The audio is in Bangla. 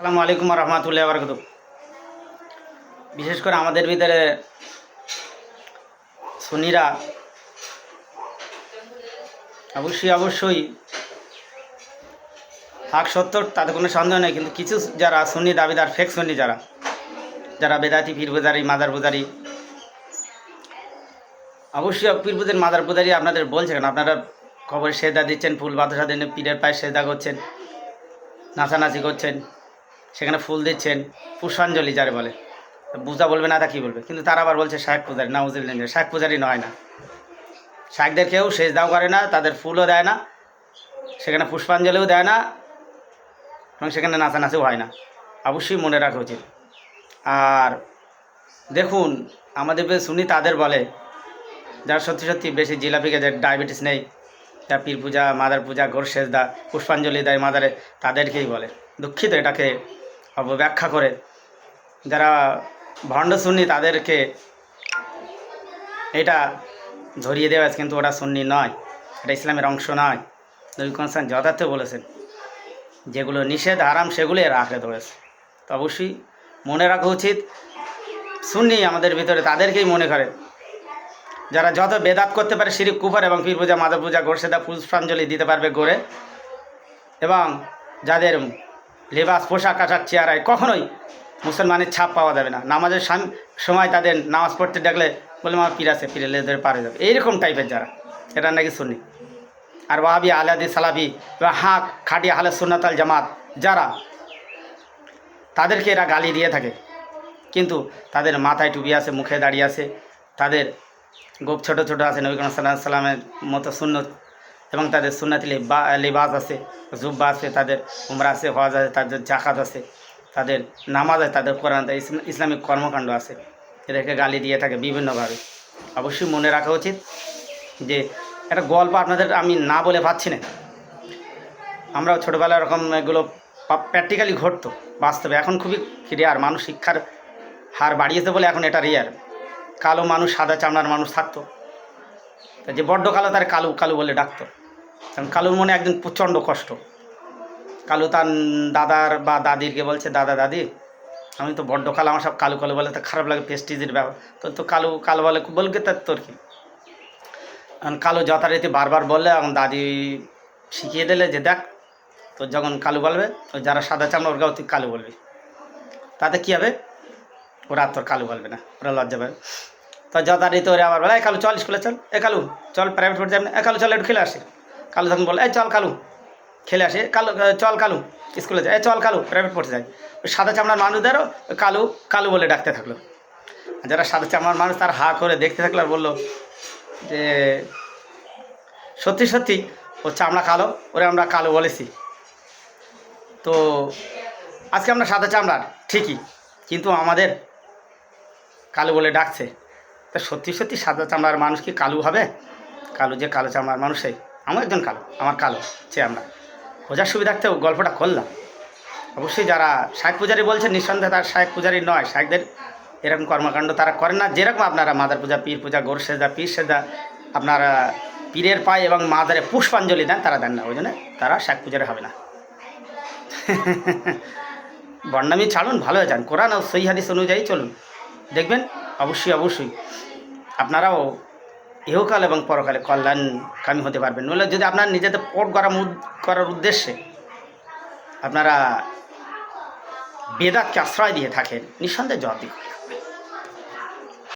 সালামু আলাইকুম রহমতুল্লাহ বরকত বিশেষ করে আমাদের ভিতরে সুনিরা, অবশ্যই অবশ্যই হাক সত্তর, তাতে কোনো সন্দেহ নেই, কিন্তু কিছু যারা সুন্নি দাবিদার ফেক সুন্নি যারা যারা বেদাতি, পীর মাদার পূজারি, অবশ্যই পীর মাদার পূজারি আপনাদের বলছেন আপনারা খবরে সেদা দিচ্ছেন, ফুল বাতাসা দিন, পীরের পায়ে সেদা করছেন, নাচানাচি করছেন। সেখানে ফুল দিচ্ছেন, পুষ্পাঞ্জলি যারে বলে। বুঝা বলবে না তা কী বলবে? কিন্তু তারা আবার বলছে শাহেক পূজারি, না উজিল শাহেক পূজারি নয় না। শাহেকদের কেউ শেষ দাও করে না, তাদের ফুলও দেয় না, সেখানে পুষ্পাঞ্জলিও দেয় না, এবং সেখানে নাচানাচিও হয় না। অবশ্যই মনে রাখা উচিত। আর দেখুন, আমাদের শুনি তাদের বলে, যারা সত্যি সত্যি বেশি জিলাপি যাদের ডায়াবেটিস নেই যারা পীর পূজা, মাদার পূজা গোর সেজদা পুষ্পাঞ্জলি দেয় মাদারে, তাদেরকেই বলে। দুঃখিত এটাকে অপব্যাখ্যা করে। যারা ভণ্ড সুন্নি, তাদেরকে এটা ধরিয়ে দেওয়া কিন্তু ওটা সুন্নি নয়। এটা ইসলামের অংশ নয়। নবী কনসান যথার্থ বলেছেন, যেগুলো নিষেধ আরাম সেগুলোই রাখে ধরেছে। তো অবশ্যই মনে রাখা উচিত, সুন্নি আমাদের ভিতরে তাদেরকেই মনে করে। যারা যত বেদাত করতে পারে, শিরিক, কুফার এবং পীর পূজা মাধব পূজা গোরসেদা, পুষ্পাঞ্জলি দিতে পারবে গড়ে। এবং যাদের লেবাস, পোশাক, আশাক, চেয়ারায় কখনোই মুসলমানের ছাপ পাওয়া যাবে না। নামাজের সময় তাদের নামাজ পড়তে দেখলে বলে, আমার পীর আছে পীরে লেদের পারে যাবে। এইরকম টাইপের যারা। এটা নাকি শুনি আর ওয়াহাবি, আলাদি সালাবি বা হাঁক, খাটি আহলে সুন্নাতাল জামাত, যারা, তাদেরকে এরা গালি দিয়ে থাকে। কিন্তু তাদের মাথায় টুপি আছে, মুখে দাঁড়িয়ে আছে, তাদের গোপ ছোট ছোট আছে, নবী করিম সাল্লাহ সাল্লামের মতো সুন্নত এবং তাদের সুন্নাতি লিবা লিবাস আছে, জুব্বা আছে, তাদের উমরা আছে, হজ আছে, তাদের জাকাত আছে, তাদের নামাজ আছে, তাদের কোরআন ইসলামিক কর্মকাণ্ড আছে। এদেরকে গালি দিয়ে থাকে বিভিন্নভাবে। অবশ্যই মনে রাখা উচিত যে একটা গল্প আপনাদের আমি না বলে পাচ্ছি না। আমরাও ছোটোবেলায় এরকম এগুলো প্র্যাকটিক্যালি ঘটতো, বাস্তবে। এখন খুবই রেয়ার মানুষ শিক্ষার হার বাড়িয়েছে বলে এখন এটা রেয়ার কালো মানুষ, সাদা চামড়ার মানুষ থাকতো। যে বড্ড কালো তার কালু কালু বলে ডাকতো। কারণ কালুর মনে একদিন প্রচণ্ড কষ্ট। কালু তার দাদার বা দাদিরকে বলছে, দাদা, দাদি, আমি তো বড্ড কালো, আমার সব কালো কালো বলে তো খারাপ লাগে পেস্টিজের ব্যাপার তো তো কালো কালো বলে বলকে তার তোর কি? কারণ কালো যথারীতি বারবার বললে এবং দাদি শিখিয়ে দিলে যে দেখ তো যখন কালু বলবে তো যারা সাদা চামড়া ওর গাও কালু বলবি। তাতে কী হবে? ওরা তোর কালু বলবে না, ওরা লজ্জা পাবে। তো যথারীতি ওরা আবার বলে, এই কালু চল স্কুলে চল, এ কালু, চল প্রাইভেট পড়তে যাবে না, এ কালু চল একটু খেলে আসে। কালু তখন বলে, এই চল কালু। খেলে আসে, কালু চল কালু। স্কুলে যায়, এই চল কালু। প্রাইভেট পড়তে যায়। ওই সাদা চামড়ার মানুষদেরও কালু কালু বলে ডাকতে থাকল। যারা সাদা চামড়ার মানুষ, তার হা করে দেখতে থাকল আর বলল যে, সত্যি সত্যি, ও চামড়া কালো, ওরে আমরা কালো বলেছি। তো আজকে আমরা সাদা চামড়ার, ঠিকই, কিন্তু আমাদের কালো বলে ডাকছে। তা সত্যি সত্যি সাদা চামড়ার মানুষ কি কালো হবে কালো যে কালো চামড়ার মানুষ সেই আমার একজন কালো, আমার কালো সে আমরা। বোঝার সুবিধার্থেও গল্পটা করলাম। অবশ্যই যারা শায়েক পূজারি বলছেন, নিঃসন্দেহে তার শায়েক পূজারি নয়, শায়েকদের এরকম কর্মকাণ্ড তারা করেন না। যেরকম আপনারা মাদার পূজা, পীর পূজা, গোর সেজা পীর সেজা আপনারা পীরের পায়ে এবং মাদারে পুষ্পাঞ্জলি দেন, তারা দেন না। ওই জন্য তারা শাক পূজারে হবে না। বন্ডামি ছাড়ুন ভালো যান। কোরআন ও সই হাদিস অনুযায়ী চলুন। দেখবেন, অবশ্যই অবশ্যই। আপনারাও ইহকাল এবং পরকালে কল্যাণকামী হতে পারবেন নইলে যদি আপনার নিজেদের পট করা করার উদ্দেশ্যে আপনারা বেদাতকে আশ্রয় দিয়ে থাকেন, নিঃসন্দেহে জবাব হবে।